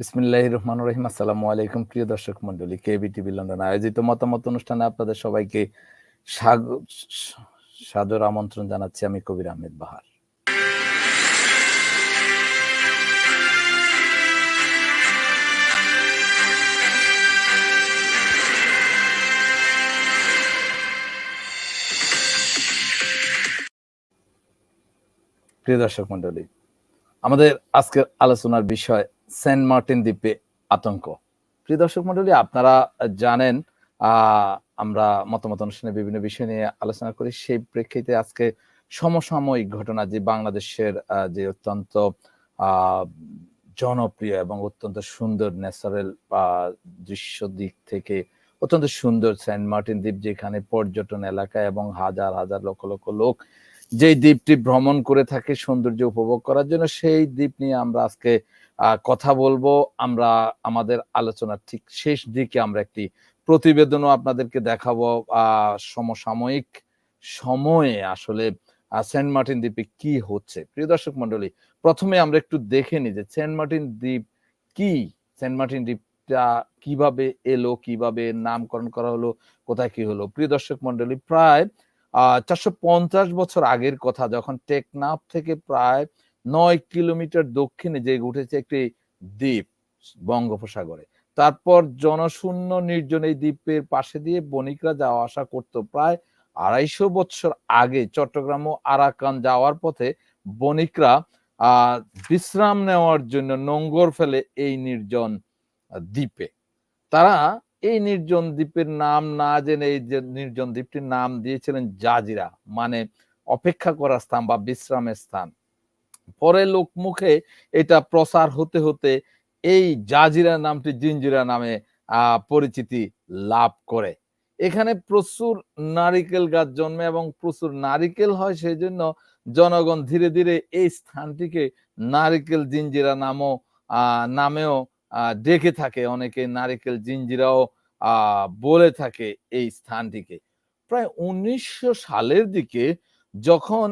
বিসমিল্লাহ রহমান রহিম। আসসালামু আলাইকুম প্রিয় দর্শক মন্ডলী কেবি টিভি লন্ডন আয়োজিত মতামত অনুষ্ঠানে আপনাদের সবাইকে সাদর আমন্ত্রণ জানাচ্ছি আমি কবির আহমেদ বাহার। প্রিয় দর্শক মন্ডলী আমাদের আজকের আলোচনার বিষয় সেন্ট মার্টিন দ্বীপে আতঙ্ক। প্রিয় দর্শক মন্ডলী আপনারা জানেন আমরা মতামত অনুষ্ঠানে বিভিন্ন বিষয় নিয়ে আলোচনা করি। সেই প্রেক্ষিতে আজকে সমসাময়িক ঘটনা যে বাংলাদেশের যে অত্যন্ত জনপ্রিয় এবং অত্যন্ত সুন্দর ন্যাচারাল দৃশ্য দিক থেকে অত্যন্ত সুন্দর সেন্ট মার্টিন দ্বীপ, যেখানে পর্যটন এলাকা এবং হাজার হাজার লক্ষ লক্ষ লোক যে দ্বীপটি ভ্রমণ করে থাকে সৌন্দর্য উপভোগ করার জন্য, সেই দ্বীপ নিয়ে আমরা আজকে কথা বলব। আমরা আমাদের আলোচনার ঠিক শেষ দিকে আমরা একটি প্রতিবেদনও আপনাদেরকে দেখাবো। সমসাময়িক সময়ে আসলে সেন্ট মার্টিন দ্বীপে কি হচ্ছে? প্রিয় দর্শক মন্ডলী প্রথমে আমরা একটু দেখে নিই যে সেন্ট মার্টিন দ্বীপ কি? সেন্ট মার্টিন দ্বীপটা কীভাবে এলো? কীভাবে নামকরণ করা হলো? কোথায় কি হলো? প্রিয় দর্শক মন্ডলী প্রায় চারশো পঞ্চাশ বছর আগের কথা, যখন টেকনাফ থেকে প্রায় নয় কিলোমিটার দক্ষিণে যে উঠেছে একটি দ্বীপ, বঙ্গোপসাগরে। তারপর জনশূন্য নির্জন এই দ্বীপের পাশে দিয়ে বণিকরা যাওয়া আসা করত প্রায় আড়াইশো বছর আগে। চট্টগ্রাম ও আরাকান যাওয়ার পথে বণিকরা বিশ্রাম নেওয়ার জন্য নোঙ্গর ফেলে এই নির্জন দ্বীপে। তারা এই নির্জন দ্বীপের নাম না জেনে এই যে নির্জন দ্বীপটির নাম দিয়েছিলেন জাজিরা মানে অপেক্ষা করার স্থান বা বিশ্রামের স্থান। পরে লোক মুখে এটা প্রসার হতে হতে এই জাজিরা নামটি জিঞ্জিরা নামে পরিচিতি লাভ করে। এখানে প্রচুর নারিকেল গাছ জন্মে এবং প্রচুর নারিকেল হয় সেই জন্য জনগণ ধীরে ধীরে এই স্থানটিকে নারিকেল জিঞ্জিরা নামও নামেও ডেকে থাকে। অনেকে নারিকেল জিঞ্জিরাও বলে থাকে এই স্থানটিকে। প্রায় উনিশশো সালের দিকে যখন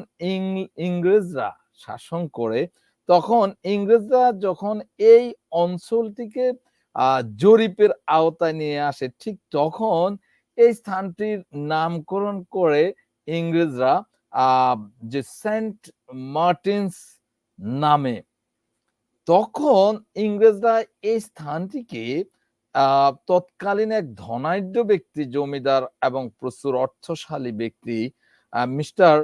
ইংরেজরা শাসন করে তখন ইংরেজরা যখন এই অঞ্চলটিকে জরিপের আওতায় নিয়ে আসে, ঠিক তখন এই স্থানটির নামকরণ করে ইংরেজরা যে সেন্ট মার্টিনস নামে। তখন ইংরেজরা এই স্থানটিকে তৎকালীন এক ধনাঢ্য ব্যক্তি, জমিদার এবং প্রচুর অর্থশালী ব্যক্তি মিস্টার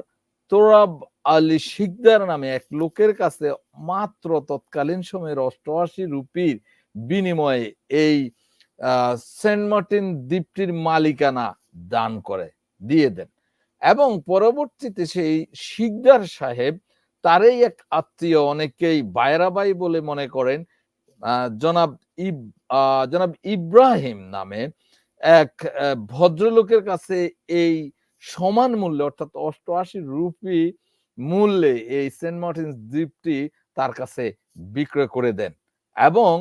তোরাব আলী শিকদার নামে এক লোকের কাছে মাত্র তৎকালীন সময়ের অষ্টআশি রুপির বিনিময়ে এই সেন্ট মার্টিন দ্বীপটির মালিকানা দান করে, দিয়ে দেন। এবং পরবর্তীতে সেই শিকদার সাহেব তারই এক আত্মীয় অনেকেই বায়রাবাই বলে মনে করেন জনাব ইব জনাব ইব্রাহিম নামে এক ভদ্রলোকের কাছে এই সমান মূল্যে অর্থাৎ অষ্টআশি রুপি মূল্যে এই সেন্ট মার্টিন দ্বীপটি তার কাছে বিক্রয় করে দেন এবং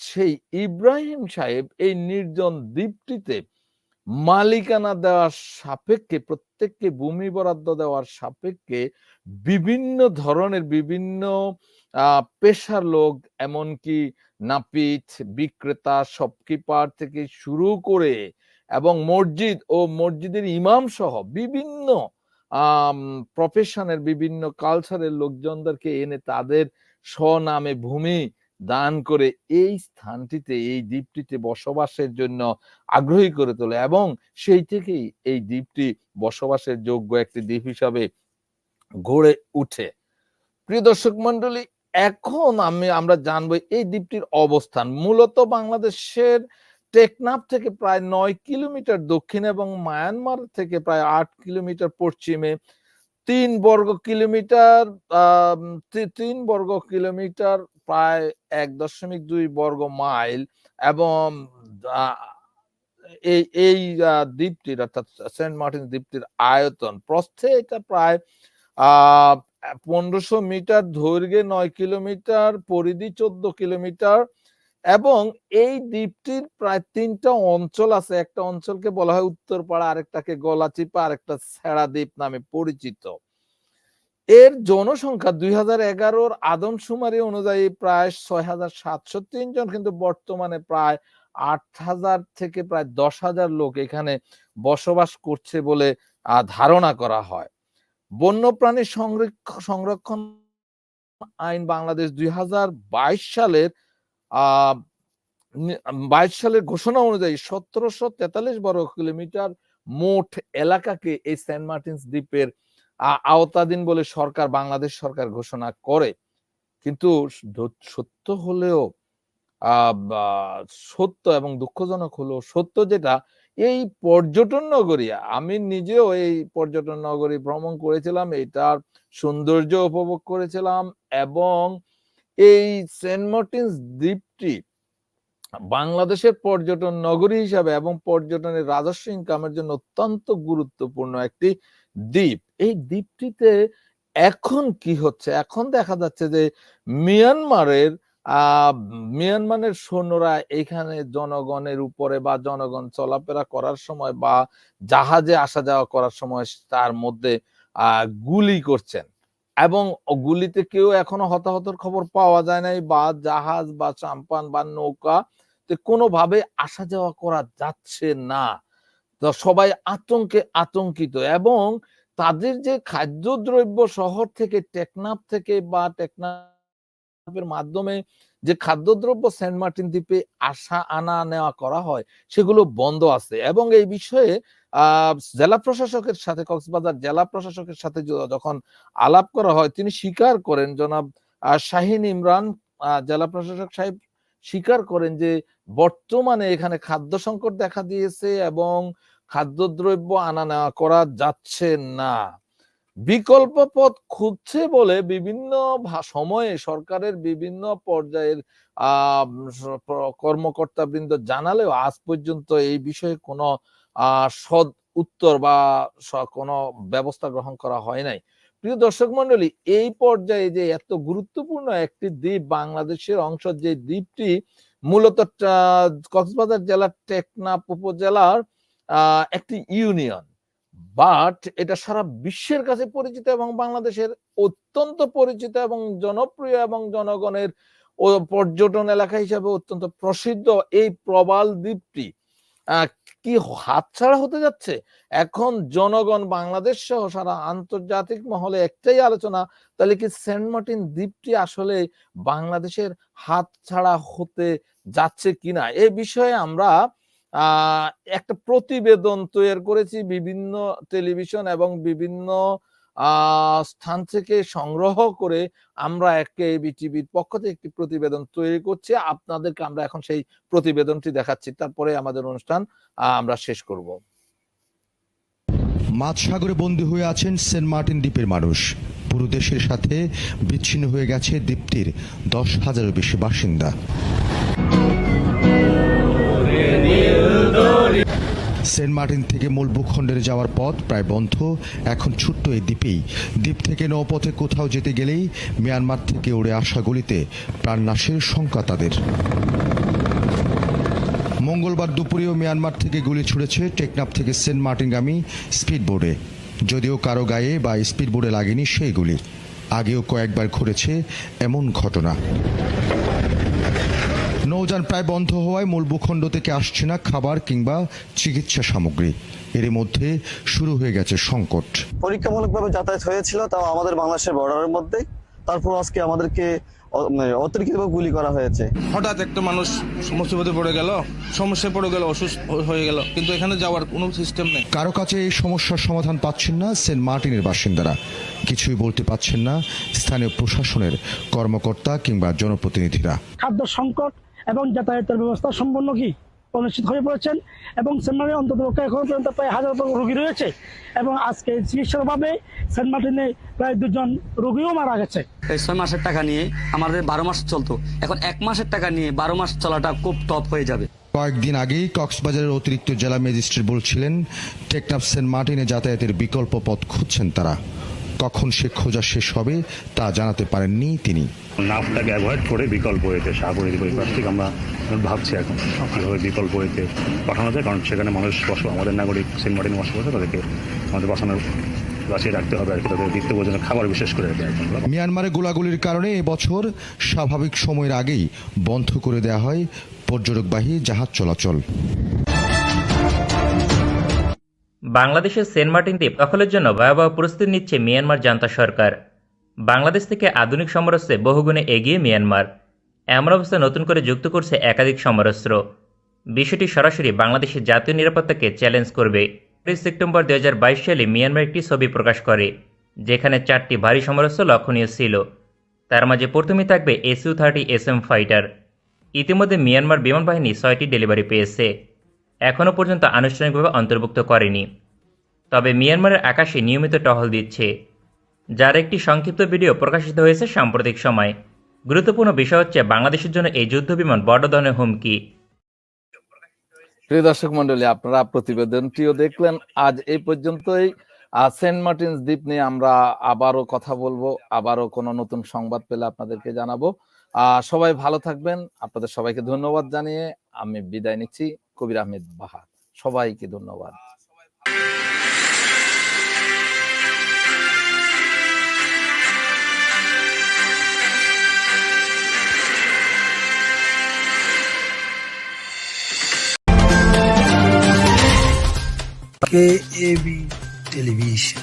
সেই ইব্রাহিম সাহেব এই নির্জন দ্বীপটিতে মালিকানা দেওয়ার সাপেক্ষে, প্রত্যেককে ভূমি বরাদ্দ দেওয়ার সাপেক্ষে বিভিন্ন ধরনের বিভিন্ন পেশার লোক, এমনকি নাপিত, বিক্রেতা, শপকিপার থেকে শুরু করে এবং মসজিদ ও মসজিদের ইমাম সহ বিভিন্ন প্রফেশনের বিভিন্ন কালচারের লোকজনদেরকে এনে তাদের স্বনামে ভূমি দান করে এই স্থানটিতে, এই দ্বীপটিতে বসবাসের জন্য আগ্রহী করে তোলে এবং সেই থেকেই এই দ্বীপটি বসবাসের যোগ্য একটি দ্বীপ হিসাবে গড়ে উঠে। প্রিয় দর্শক মন্ডলী এখন আমি, আমরা জানব এই দ্বীপটির অবস্থান। মূলত বাংলাদেশের টেকনাফ থেকে প্রায় নয় কিলোমিটার দক্ষিণ এবং মায়ানমার থেকে প্রায় আট কিলোমিটার পশ্চিমে, তিন বর্গ কিলোমিটার তিন বর্গ কিলোমিটার প্রায় এক দশমিক দুই বর্গ মাইল এবং এই এই দ্বীপটির অর্থাৎ সেন্ট মার্টিন দ্বীপটির আয়তন। প্রস্থে এটা প্রায় পনেরোশো মিটার, দৈর্ঘ্যে নয় কিলোমিটার, পরিধি চোদ্দ কিলোমিটার এবং এই দ্বীপটির প্রায় তিনটা অঞ্চল আছে। একটা অঞ্চলকে বলা হয় উত্তরপাড়া, আরেকটাকে গলাচিপা, আরেকটা ছেড়া দ্বীপ নামে পরিচিত। এর জনসংখ্যা দুই হাজার এগারোর আদমশুমারি অনুযায়ী প্রায় ছয় হাজার সাতশো তিন জন, কিন্তু বর্তমানে প্রায় আট হাজার থেকে প্রায় দশ হাজার লোক এখানে বসবাস করছে বলে ধারণা করা হয়। বন্যপ্রাণী সংরক্ষ- সংরক্ষণ আইন বাংলাদেশ দুই হাজার বাইশ সালের বাইশ সালের ঘোষণা অনুযায়ী সতেরোশো তেতাল্লিশ বর্গ কিলোমিটার মোট এলাকাকে এই সেন্ট মার্টিনস দ্বীপের আওতাধীন বলে সরকার, বাংলাদেশ সরকার ঘোষণা করে। কিন্তু সত্য হলেও সত্য এবং দুঃখজনক হলেও সত্য যেটা, এই পর্যটন নগরী, আমি নিজেও এই পর্যটন নগরী ভ্রমণ করেছিলাম, এটার সৌন্দর্য উপভোগ করেছিলাম এবং এই সেন্ট মার্টিনস দ্বীপটি বাংলাদেশের পর্যটন নগরী হিসাবে এবং পর্যটনের রাজস্ব ইনকামের জন্য অত্যন্ত গুরুত্বপূর্ণ একটি দ্বীপ। এই দ্বীপটিতে এখন কি হচ্ছে? এখন দেখা যাচ্ছে যে মিয়ানমারের মিয়ানমারের সৈন্যরা এখানে জনগণের উপরে বা জনগণ চলাফেরা করার সময় বা জাহাজে আসা যাওয়া করার সময় তার মধ্যে গুলি করছেন। এবং গুলিতে কেউ এখনও হতাহতের খবর পাওয়া যায় নাই, বা জাহাজ, বা চাম্পান, বা নৌকা কোনোভাবে আসা যাওয়া করা যাচ্ছে না। তো সবাই আতঙ্কে আতঙ্কিত এবং তাদের যে খাদ্যদ্রব্য শহর থেকে, টেকনাফ থেকে, বা টেকনাফের মাধ্যমে যে খাদ্যদ্রব্য সেন্ট মার্টিন দ্বীপে আসা, আনা, নেওয়া করা হয়, সেগুলো বন্ধ আছে। এবং এই বিষয়ে জেলা প্রশাসকের সাথে, কক্সবাজার জেলা প্রশাসকের সাথে যখন আলাপ করা হয়, তিনি স্বীকার করেন, জনাব শাহিন ইমরান জেলা প্রশাসক সাহেব স্বীকার করেন যে, বর্তমানে এখানে খাদ্য সংকট দেখা দিয়েছে এবং খাদ্যদ্রব্য আনা নেওয়া করা যাচ্ছে না। বিকল্প পথ খুঁজছে বলে বিভিন্ন সময়ে সরকারের বিভিন্ন পর্যায়ের, আহ কর্মকর্তা বৃন্দ জানালেও আজ পর্যন্ত এই বিষয়ে কোনো সদ উত্তর বা কোনো ব্যবস্থা গ্রহণ করা হয় নাই। প্রিয় দর্শক মন্ডলী এই পর্যায়ে যে এত গুরুত্বপূর্ণ একটি দ্বীপ বাংলাদেশের অংশ, যে দ্বীপটি মূলত কক্সবাজার জেলার টেকনাফ উপজেলার একটি ইউনিয়ন। বাট এটা সারা বিশ্বের কাছে পরিচিত এবং বাংলাদেশের অত্যন্ত পরিচিত এবং জনপ্রিয় এবং জনগণের পর্যটন এলাকা হিসাবে অত্যন্ত প্রসিদ্ধ এই প্রবাল দ্বীপটি। কি হাতছাড়া হতে যাচ্ছে? এখন জনগণ, বাংলাদেশ সহ সারা আন্তর্জাতিক মহলে একটাই আলোচনা, তাহলে কি সেন্ট মার্টিন দ্বীপটি আসলে বাংলাদেশের হাতছাড়া হতে যাচ্ছে কিনা? এ বিষয়ে আমরা একটা প্রতিবেদন তৈরি করেছি বিভিন্ন টেলিভিশন এবং বিভিন্ন স্থান থেকে সংগ্রহ করে আমরা একে এবিটিভির পক্ষ থেকে একটি প্রতিবেদন তৈরি করছি। আপনাদেরকে আমরা এখন সেই প্রতিবেদনটি দেখাচ্ছি। তারপরে আমাদের অনুষ্ঠান আমরা শেষ করব। মাঝ সাগরে বন্দী হয়ে আছেন সেন্ট মার্টিন দ্বীপের মানুষ। পুরো দেশের সাথে বিচ্ছিন্ন হয়ে গেছে দ্বীপটির দশ হাজারের বেশি বাসিন্দা। সেন্ট মার্টিন থেকে মূল ভূখণ্ডের যাওয়ার পথ প্রায় বন্ধ, এখন ছোট্ট এই দ্বীপেই। দ্বীপ থেকে নৌপথে কোথাও যেতে গেলেই মিয়ানমার থেকে উড়ে আসা গুলিতে প্রাণনাশের শঙ্কা তাদের। মঙ্গলবার দুপুরেও মিয়ানমার থেকে গুলি ছুড়েছে টেকনাফ থেকে সেন্ট মার্টিনগামী স্পিডবোর্ডে যদিও কারও গায়ে বা স্পিডবোর্ডে লাগেনি সেই গুলি। আগেও কয়েকবার ঘটেছে এমন ঘটনা। নৌযান প্রায় বন্ধ হওয়ায় মূল ভূখণ্ড থেকে আসছে না খাবার কিংবা চিকিৎসা সামগ্রী। এর মধ্যে শুরু হয়ে গেছে সংকট। পরীক্ষামূলকভাবে যাতায়াত হয়েছিল তাও আমাদের বাংলাদেশের বর্ডারের মধ্যেই। তারপর আজকে আমাদেরকে মানে অতিরিক্তভাবে গুলি করা হয়েছে। হঠাৎ একটা মানুষ মুসিবতে পড়ে গেল সমস্যায় পড়ে গেল অসুস্থ হয়ে গেল কিন্তু এখানে যাওয়ার কোনো সিস্টেম নেই। কারও কাছে এই সমস্যার সমাধান পাচ্ছেন না সেন্ট মার্টিনের বাসিন্দারা। কিছুই বলতে পাচ্ছেন না স্থানীয় প্রশাসনের কর্মকর্তা কিংবা জনপ্রতিনিধিরা। খাদ্য সংকট এবং যাতায়াতের ব্যবস্থা সম্পন্ন কি? অনিশ্চিত হয়ে পড়েছেন এবং সেন্ট মার্টিনে অন্তত এখন পর্যন্ত প্রায় হাজার রোগী রয়েছে এবং আজকে চিকিৎসার অভাবে সেন্ট মার্টিনে প্রায় দুজন রোগীও মারা গেছে। এই ছয় মাসের টাকা নিয়ে আমাদের বারো মাস চলতো। এখন এক মাসের টাকা নিয়ে বারো মাস চলাটা খুব টপ হয়ে যাবে। কয়েকদিন আগেই কক্সবাজারের অতিরিক্ত জেলা ম্যাজিস্ট্রেট বলছিলেন টেকনাফ সেন্ট মার্টিনে যাতায়াতের বিকল্প পথ খুঁজছেন তারা। কখন সে খোঁজা শেষ হবে তা জানাতে পারেননি তিনি। নাফটাকে অ্যাভয়েড করে বিকল্প হইতে সাগরের পাশ থেকে আমরা ভাবছি এখন কীভাবে বিকল্প হইতে পাঠানো যায় কারণ সেখানে মানুষ বস আমাদের নাগরিক সেন্ট মার্টিন বসবাস করে তাদেরকে আমাদের বাসানোর বাঁচিয়ে রাখতে হবে আর কি তাদের নিত্য ভোজনের খাবার বিশেষ করে মিয়ানমারে গোলাগুলির কারণে এবছর স্বাভাবিক সময়ের আগেই বন্ধ করে দেওয়া হয় পর্যটকবাহী জাহাজ চলাচল। বাংলাদেশের সেন্ট মার্টিন দ্বীপ দখলের জন্য ভয়াবহ প্রস্তুতি নিচ্ছে মিয়ানমার জান্তা সরকার। বাংলাদেশ থেকে আধুনিক সমরাস্ত্রে বহুগুণে এগিয়ে মিয়ানমার। এমন অবস্থায় নতুন করে যুক্ত করছে একাধিক সমরাস্ত্র। বিষয়টি সরাসরি বাংলাদেশের জাতীয় নিরাপত্তাকে চ্যালেঞ্জ করবে। তেইশ সেপ্টেম্বর দু হাজার বাইশ সালে মিয়ানমার একটি ছবি প্রকাশ করে, যেখানে চারটি ভারী সমরাস্ত্র লক্ষণীয় ছিল। তার মাঝে প্রথমেই থাকবে SU thirty S M fighter. ইতিমধ্যে মিয়ানমার বিমান বাহিনী ছয়টি ডেলিভারি পেয়েছে। এখনও পর্যন্ত আনুষ্ঠানিকভাবে অন্তর্ভুক্ত করেনি। তবে মিয়ানমারের আকাশে নিয়মিত টহল দিচ্ছে, যার একটি সংক্ষিপ্ত ভিডিও প্রকাশিত হয়েছে সাম্প্রতিক সময়। গুরুত্বপূর্ণ বিষয় হচ্ছে, বাংলাদেশের জন্য এই যুদ্ধ বিমান বড় ধরনের হুমকি। প্রিয় দর্শক মন্ডলী আপনারা প্রতিবেদনটিও দেখলেন। আজ এই পর্যন্তই। সেন্ট মার্টিনস দ্বীপ নিয়ে আমরা আবারও কথা বলব, আবারও কোনো নতুন সংবাদ পেলে আপনাদেরকে জানাব। আহ, সবাই ভালো থাকবেন। আপনাদের সবাইকে ধন্যবাদ জানিয়ে আমি বিদায় নিচ্ছি। কবির আহমেদ বাহার, সবাইকে ধন্যবাদ। K A B Television.